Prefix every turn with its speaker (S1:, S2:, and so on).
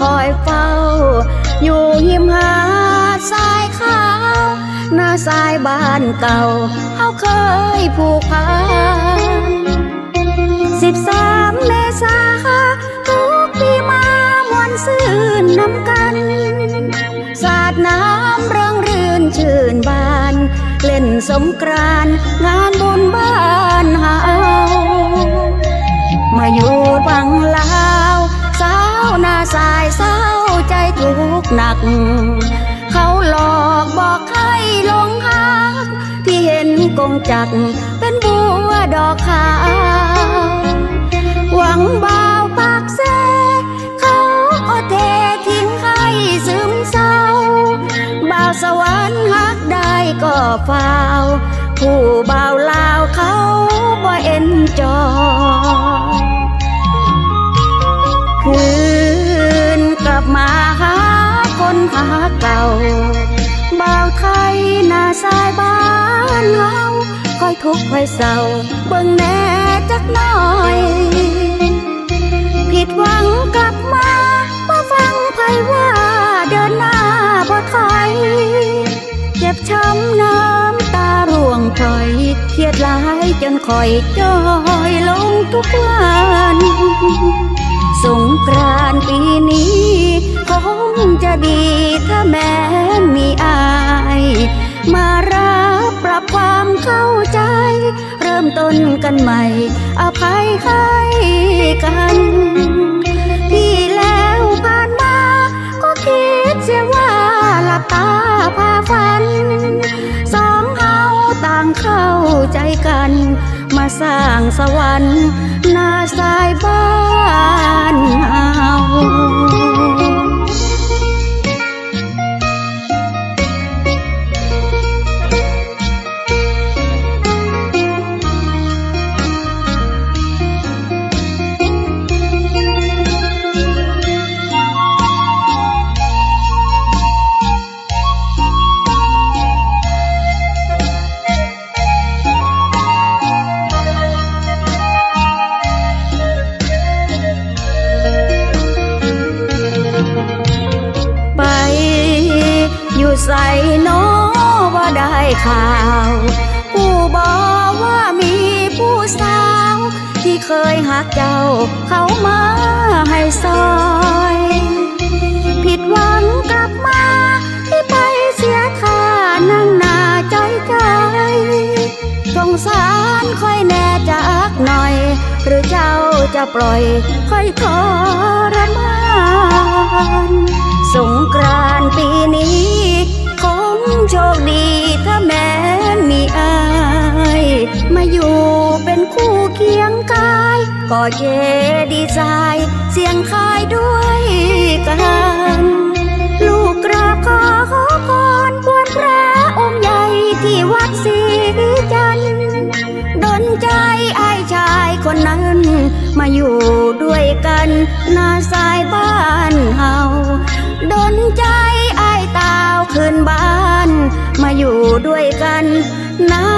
S1: คอยเฝ้า อยู่หิมหาดทรายขาวหน้าทรายบ้านเก่าเฮาเคยผูกพันสิบสามเมษาทุกปีมามวนซื่นนำกัน สาดน้ำเริงรื่นชื่นบาน เล่นสงกรานงานบุญบ้านเฮามา กข์หนักเขาหลอกบอกให้หลงหักที่เห็นกงจัก เป็นบัวดอกขาวหวังบ่าวปากเสเขาก็เททิ้งให้ซึมเศร้า บ่าวสวรรค์หักได้ก็ฟาผู้บ่าวาเก่าบ่าวไทยนาสายบ้านเฮาคอยทุกข์คอยเศร้าเบิ่งแน่จักหน่อย ผิดหวังกลับมามาฟังไผว่าเดินหน้าบ่ถอยเจ็บช้ำน้ำตาร่วงพลอยเครียดหลายจนคอยจอยลงทุกวันสงกรานต์ปีนี้ ดีถ้าแม้มีอาย มารับปรับความเข้าใจ เริ่มต้นกันใหม่ อภัยให้กัน ที่แล้วผ่านมา ก็คิดเสียว่าหลับตาพาฝัน สองเฮาต่างเข้าใจกัน มาสร้างสวรรค์นาส ใส่โนว่าได้ข่าว ผู้บอกว่ามีผู้สาว ที่เคยหักเจ้า เขามาให้ซอย ผิดหวังกลับมา ที่ไปเสียท่านั่งหน้าจใจสงสารค่อยแน่จักหน่อย หรือเจ้าจะปล่อย ค่อยทรมาน คู่เคียงกาย ก็เจดีใจ เสียงคายด้วยกัน ลูกกราบขอขอพรบวนพระองค์ใหญ่ที่วัดศรีจันทร์ดนใจไอ้ชายคนนั้น มาอยู่ด้วยกันหน้าสายบ้านเฮาดนใจไอ้ตาวขึ้นบ้าน มาอยู่ด้วยกันนา